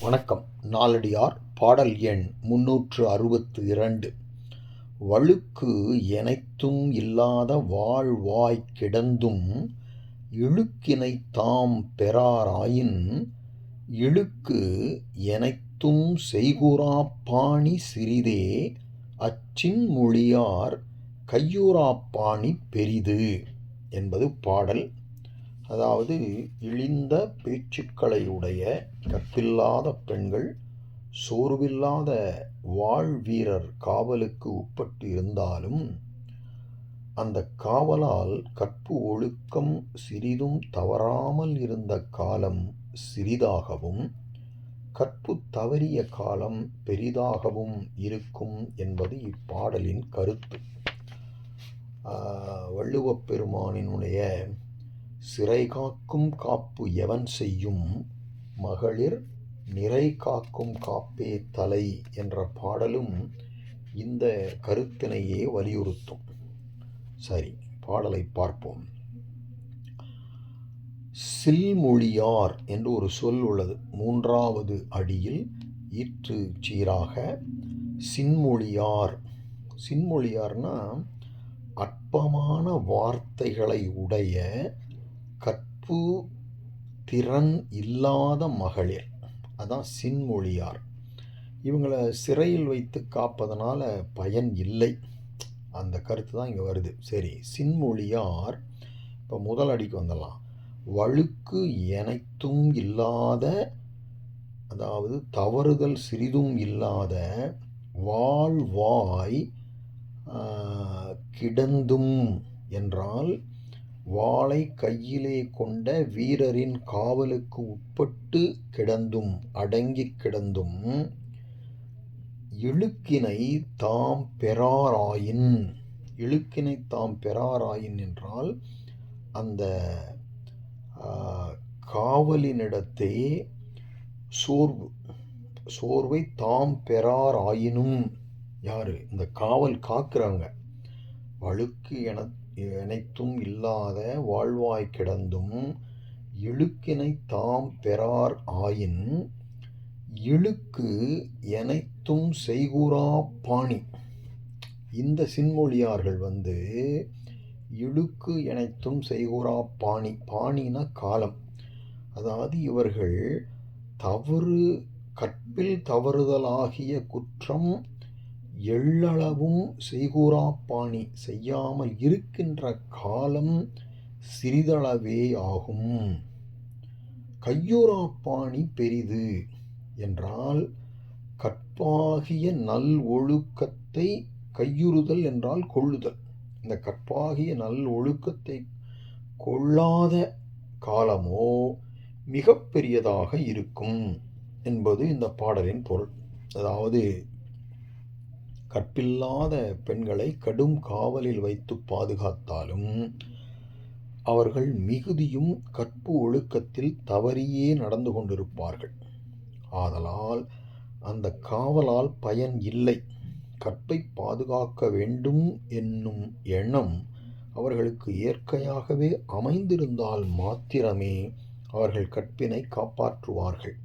வணக்கம். நாலடியார் பாடல் எண் முன்னூற்று அறுபத்து இரண்டு. வழுக்கு எனைத்தும் இல்லாத வாழ்வாய்க் கிடந்தும் இழுக்கினை தாம் பெறாராயின் இழுக்கு எனைத்தும் செய்குறாப்பாணி சிறிதே அச்சின்மொழியார் கையுறாப்பாணி பெரிது என்பது பாடல் அதாவது இழிந்த பேச்சுக்களை உடைய கற்பில்லாத பெண்கள் சோர்வில்லாத வாழ்வீரர் காவலுக்கு உட்பட்டு இருந்தாலும் அந்த காவலால் கற்பு ஒழுக்கம் சிறிதும் தவறாமல் இருந்த காலம் சிறிதாகவும் கற்பு தவறிய காலம் பெரிதாகவும் இருக்கும் என்பது இப்பாடலின் கருத்து. வள்ளுவப் பெருமானினுடைய சிறை காக்கும் காப்பு எவன் செய்யும்? மகளிர் நிறை காக்கும் காப்பே தலை என்ற பாடலும் இந்த கருத்தினையே வலியுறுத்தும். சரி பாடலை பார்ப்போம். சில்மொழியார் என்று ஒரு சொல் உள்ளது. மூன்றாவது அடியில் ஈற்று சீராக சின்மொழியார். சின்மொழியார்னா அற்பமான வார்த்தைகளை உடைய கற்பு திறன் இல்லாத மகளிர். அதான் சின்மொழியார். இவங்களை சிறையில் வைத்து காப்பதனால் பயன் இல்லை. அந்த கருத்து தான் இங்கே வருது. சரி சின்மொழியார் இப்போ முதல் அடிக்கு வந்துடலாம். வழுக்கு எனைத்தும் இல்லாத அதாவது தவறுதல் சிறிதும் இல்லாத வாழ்வாய் கிடந்தும் என்றால் வாளை கையிலே கொண்ட வீரரின் காவலுக்கு உட்பட்டு கிடந்தும் அடங்கிக் கிடந்தும் இழுக்கினை தாம் பெறாராயின். இழுக்கினை தாம் பெறாராயின் என்றால் அந்த காவலினிடத்தே சோர்வு சோர்வை தாம் பெறாராயினும். யார்? இந்த காவல் காக்குறாங்க. வழுக்கு என இணைத்தும் இல்லாத வாழ்வாய் கிடந்தும் இழுக்கினை தாம் பெறார் ஆயின் இழுக்கு எனைத்தும் செய்குறா பாணி. இந்த சின்மொழியார்கள் வந்து இழுக்கு எனைத்தும் செய்குறா பாணி. பாணின காலம். அதாவது இவர்கள் தவறு கற்பில் தவறுதலாகிய குற்றம் எள்ளளவும் செய்கூறாப்பாணி செய்யாமல் இருக்கின்ற காலம் சிறிதளவேயாகும். கையுறாப்பாணி பெரிது என்றால் கற்பாகிய நல் ஒழுக்கத்தை கையுறுதல் என்றால் கொள்ளுதல். இந்த கற்பாகிய நல் ஒழுக்கத்தை கொள்ளாத காலமோ மிக பெரியதாக இருக்கும் என்பது இந்த பாடலின் பொருள். அதாவது கற்பில்லாத பெண்களை கடும் காவலில் வைத்து பாதுகாத்தாலும் அவர்கள் மிகுதியும் கற்பு ஒழுக்கத்தில் தவறியே நடந்து கொண்டிருப்பார்கள். ஆதலால் அந்த காவலால் பயன் இல்லை. கற்பை பாதுகாக்க வேண்டும் என்னும் எண்ணம் அவர்களுக்கு இயற்கையாகவே அமைந்திருந்தால் மாத்திரமே அவர்கள் கற்பினை காப்பாற்றுவார்கள்.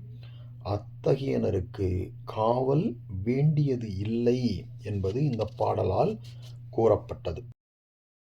அத்தகையனருக்கு காவல் வேண்டியது இல்லை என்பது இந்த பாடலால் கூறப்பட்டது.